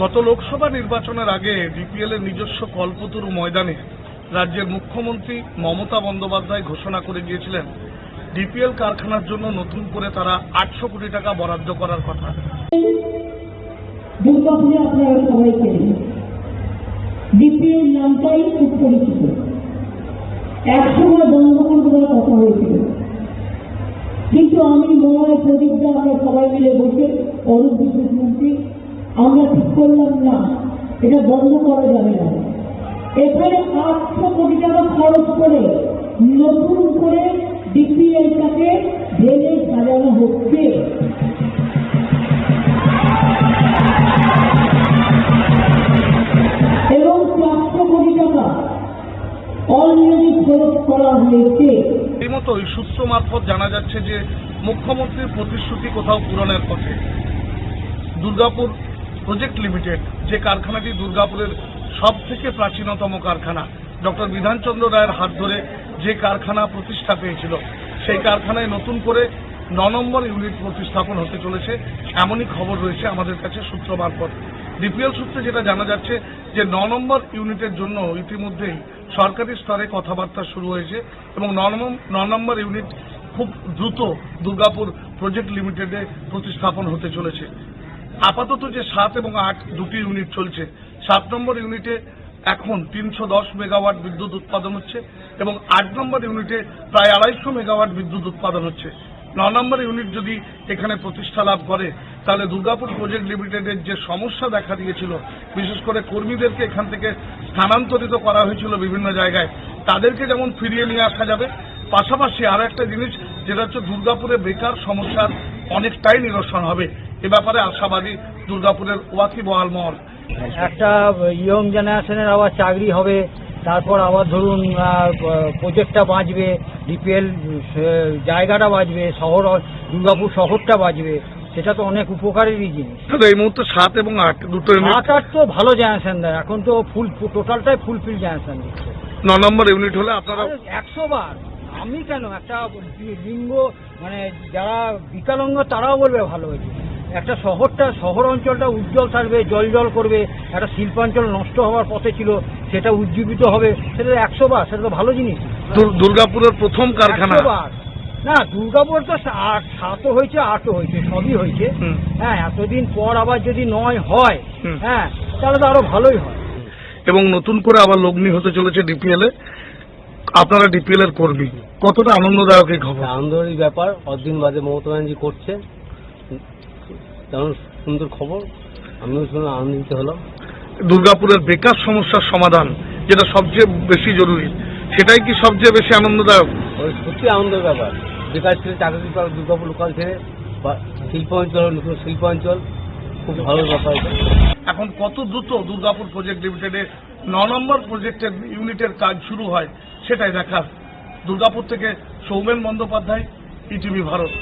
গত লোকসভা নির্বাচনের আগে ডিপিএল এর নিজস্ব কল্পতরু ময়দানে রাজ্যের মুখ্যমন্ত্রী মমতা বন্দ্যোপাধ্যায় ঘোষণা করে দিয়েছিলেন ডিপিএল কারখানার জন্য নতুন করে তারা আটশো কোটি টাকা বরাদ্দ করার কথা। কিন্তু আমি মনে প্রদীপটা আমরা সবাই মিলে বসে অরূপ বিদ্যুৎ মন্ত্রী আমরা ঠিক করলাম না। এটা বন্ধ করা যাবে না। এখানে আটশো কোটি টাকা খরচ করে নতুন করে ডিপিএলটাকে ঢেলে সাজানো হচ্ছে। এবং চারশো কোটি টাকা অলরেডি খরচ করা হয়েছে। মতো ওই সূত্র মারফত জানা যাচ্ছে যে মুখ্যমন্ত্রীর প্রতিশ্রুতি কোথাও পূরণের পথে। দুর্গাপুর প্রজেক্ট লিমিটেড যে কারখানাটি দুর্গাপুরের সব থেকে প্রাচীনতম কারখানা। ডক্টর বিধানচন্দ্র রায়ের হাত ধরে যে কারখানা প্রতিষ্ঠা পেয়েছিল, সেই কারখানায় নতুন করে ন নম্বর ইউনিট প্রতিস্থাপন হতে চলেছে, এমনই খবর রয়েছে আমাদের কাছে সূত্র মারফত। ডিপিএল সূত্রে যেটা জানা যাচ্ছে যে, ন নম্বর ইউনিটের জন্য ইতিমধ্যেই সরকারি স্তরে কথাবার্তা শুরু হয়েছে এবং ন নম্বর- ইউনিট খুব দ্রুত দুর্গাপুর প্রজেক্ট লিমিটেডে প্রতিস্থাপন হতে চলেছে। আপাতত যে সাত এবং আট দুটি ইউনিট চলছে, সাত নম্বর ইউনিটে এখন তিনশো দশ মেগাওয়াট বিদ্যুৎ উৎপাদন হচ্ছে এবং আট নম্বর ইউনিটে প্রায় আড়াইশো মেগাওয়াট বিদ্যুৎ উৎপাদন হচ্ছে। ন নম্বর ইউনিট যদি এখানে প্রতিষ্ঠা লাভ করে, তাহলে দুর্গাপুর প্রজেক্ট লিমিটেডের যে সমস্যা দেখা দিয়েছিল, বিশেষ করে কর্মীদেরকে এখান থেকে স্থানান্তরিত করা হয়েছিল বিভিন্ন জায়গায়, তাদেরকে যেমন ফিরিয়ে নিয়ে আসা যাবে, পাশাপাশি আরও একটা জিনিস, যেটা হচ্ছে দুর্গাপুরে বেকার সমস্যার অনেকটাই নিরসন হবে। এ ব্যাপারে আশাবাদী দুর্গাপুরের ওয়াকি বহাল মহল। একটা ইয়ং জেনারেশনের আবার চাকরি হবে তারপর আবার ধরুন প্রজেক্টটা বাঁচবে ডিপিএল জায়গাটা বাঁচবে শহর দুর্গাপুর শহরটা বাঁচবে সেটা তো অনেক উপকারেরই জিনিস। এই মুহূর্তে সাত এবং আট দুটো আট আট তো ভালো জেনারেশন দেয় এখন তো ফুল টোটালটাই ফুলফিল জেনারেশন দিচ্ছে। ন নম্বর ইউনিট হলে আপনারা একশো বার। আমি কেন? একটা লিঙ্গ মানে যারা বিকলাঙ্গ তারাও বলবে ভালো হয়েছে। একটা শহরটা শহর অঞ্চলটা উজ্জ্বল থাকবে জল জল করবে একটা শিল্পাঞ্চল নষ্ট হওয়ার পথে ছিল সেটা উজ্জীবিত হবে সেটা একশো বার সেটা তো ভালো জিনিস। দুর্গাপুরের প্রথম কারখানা। 100 বার। না দুর্গাপুর তো সাতও হয়েছে আটও হয়েছে সবই হয়েছে। হ্যাঁ এতদিন পর আবার যদি নয় হয় হ্যাঁ তাহলে তো আরও ভালোই হয়। এবং নতুন করে আবার লগ্নি হতে চলেছে ডিপিএল এ আপনারা ডিপিএল এর কর্মী কতটা আনন্দদায়ক এই খবর? আনন্দের ব্যাপার অদিন বাদে মমতা ব্যানার্জি করছে সুন্দর খবর। আমিও শুনে আনন্দিত হলাম। দুর্গাপুরের বেকার সমস্যার সমাধান যেটা সবচেয়ে বেশি জরুরি সেটাই কি সবচেয়ে বেশি আনন্দদায়ক? সত্যি আনন্দের ব্যাপার। বেকার ছেলে চাকরি পাবে দুর্গাপুর লোকাল ছেড়ে বা শিল্পাঞ্চল নতুন শিল্পাঞ্চল খুব ভালো ব্যাপার। এখন কত দ্রুত দুর্গাপুর প্রজেক্ট লিমিটেডে ন নম্বর প্রজেক্টের ইউনিটের কাজ শুরু হয় সেটাই দেখার। দুর্গাপুর থেকে সৌমেন বন্দ্যোপাধ্যায় ইটিভি ভারত।